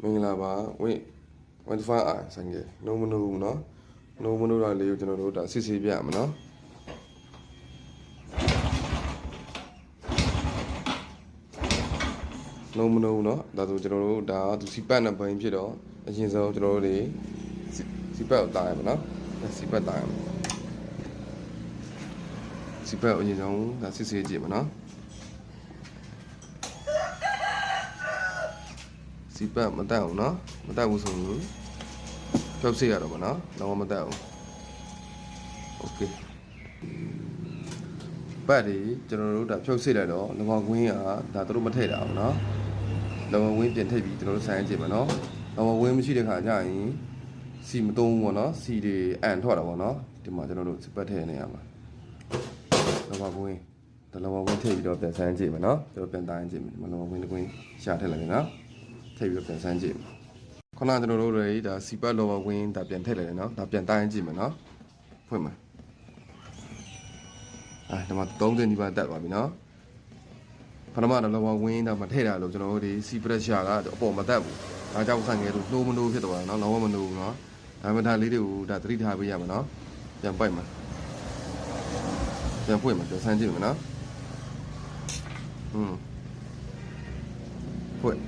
မင်္ဂလာပါဝင့်ဝန်ဖာအာဆိုင်ကနိုးမနိုးဘူးเนาะနိုးမနိုးတာလေးကိုကျွန်တော်တို့ဒါစစ်ဆေးပြရမယ်เนาะနိုးမနိုးဘူးเนาะဒါဆိုကျွန်တော်တို့ဒါသူစီပတ်နဲ့ဘိုင်းဖြစ်တော့အရင်ဆုံးကျွန်တော်တို့တွေစီစီပတ်ကိုတားရမယ်เนาะစီပတ်တားရမယ်စီပတ်ကိုအရင်ဆုံးဒါစစ်ဆေးကြည့်မယ်เนาะ စီပတ်မတက်အောင်နော်မတက်ဘူးဆိုရင်ဖြုတ်စေရတော့ဗောနော်တော့မတက်အောင်โอเคပတ်ဒီကျွန်တော်တို့ဒါဖြုတ်စေလိုက်တော့လဘကွင်းကဒါတို့မထည့်တာဘူးနော်လဘကွင်းပြင်ထည့်ပြီးကျွန်တော်တို့ဆိုင်ကြည့်ပါနော်လဘကွင်းမရှိတဲ့ခါကျရင်စီမသုံးဘူးဗောနော်စီတွေအန်ထွက်တာဗောနော်ဒီမှာကျွန်တော်တို့စပတ်ထည့်နေရမှာလဘကွင်းဒါလဘကွင်းထည့်ပြီးတော့ပြန်ဆိုင်ကြည့်ပါနော်ကျွန်တော်ပြန်တိုင်းကြည့်မယ်ဒီမှာလဘကွင်းတစ်ကွင်းရှာထည့်လိုက်မယ်နော် ထည့်ပြီးတော့ပြန်ဆန်းကြည့်မယ်ခုနကကျွန်တော်တို့တွေဒါစီပတ်လောဘဝင်းဒါပြန်ထည့်လိုက်တယ်နော်ဒါပြန်တိုင်းကြည့်မယ်နော်ဖွင့်မယ်အဲဒီမှာ30နီးပါးတက်သွားပြီနော်ပထမတော့လောဘဝင်းဒါမထည့်တာလို့ကျွန်တော်တို့ဒီစီပရက်ရှာကအပေါ်မတက်ဘူးဒါကြောင့်ဆိုင်ငယ်လို့နှိုးမနှိုးဖြစ်သွားတာနော်လောဘမနှိုးဘူးနော်ဒါမှဒါလေးတွေကိုဒါသတိထားပေးရမယ်နော်ပြန်ပိုက်မယ်ပြန်ဖွင့်မယ်ပြန်ဆန်းကြည့်မယ်နော်อืมဖွင့်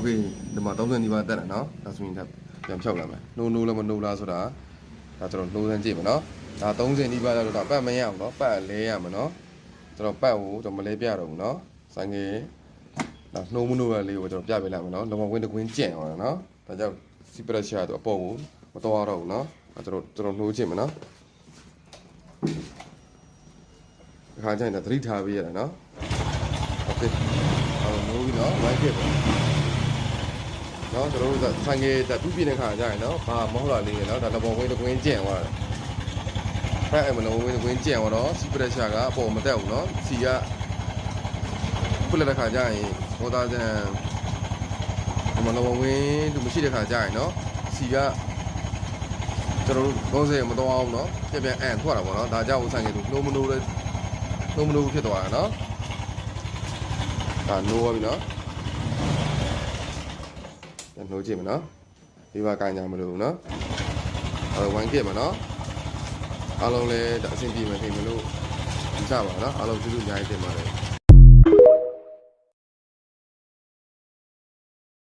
ဟုတ်ကဲ့ဒီမှာ30နီးပါးတက်တယ်နော်ဒါဆိုရင်ဒါပြန်ဖြောက်လာမယ်နှိုးနှိုးလည်းမနှိုးလားဆိုတာဒါကျွန်တော်နှိုးစမ်းကြည့်မယ်နော်ဒါ30နီးပါးလောက်တော့ပတ်မရအောင်နော်ပတ်လဲရမယ်နော်ကျွန်တော်ပတ်ကိုကျွန်တော်မလဲပြတော့ဘူးနော်ဆိုင်ငယ်ဒါနှိုးမနှိုးရလေးကိုကျွန်တော်ပြပေးလိုက်မယ်နော်လမကွင်းတကွင်းကြင့်အောင်နော်ဒါကြောင့်စီပရက်ရှာတော့အပေါ်ကိုမတော်တော့ဘူးနော်ဒါကျွန်တော်ကျွန်တော်နှိုးကြည့်မယ်နော်ခါကျရင်သတိထားပေးရတယ်နော်ဟုတ်ကဲ့အော်နှိုးပြီးနော်ဝိုင်းပြပါ နော်ကျွန်တော်တို့ဆိုင်ငယ်တူးပြနေတဲ့ခါကျရင်နော်ဘာမဟုတ်လားလေးရနော်ဒါလဘောဝင်းတစ်ကွင်းကျင့်သွားတယ်ဖက်အမလဘောဝင်းတစ်ကွင်းကျင့်သွားတော့စီပရက်ရှာကအပေါ်မတက်ဘူးနော်စီကဖုတ်လက်တဲ့ခါကျရင်ဘောသားစံဒီမလဘောဝင်းသူမရှိတဲ့ခါကျရင်နော်စီကကျွန်တော်တို့30မတော်အောင်နော်ပြန်ပြန်အန်ထွက်တာပေါ့နော်ဒါကြောင့်ဆိုင်ငယ်သူနှိုးမနှိုးလဲနှိုးမနှိုးဖြစ်သွားတာနော်ဒါနှိုးပါပြီနော်ပြ န်နှိုးကြည့်မယ်နော်ဒီဘကိုင်းကြမလို့နော်အဲဝိုင်းကြည့်မယ်နော်အားလုံးလည်းအဆင်ပြေမယ်ထင်မလို့ဒီကြပါနော်အားလုံးကျေးဇူးအများကြီးတင်ပါတယ်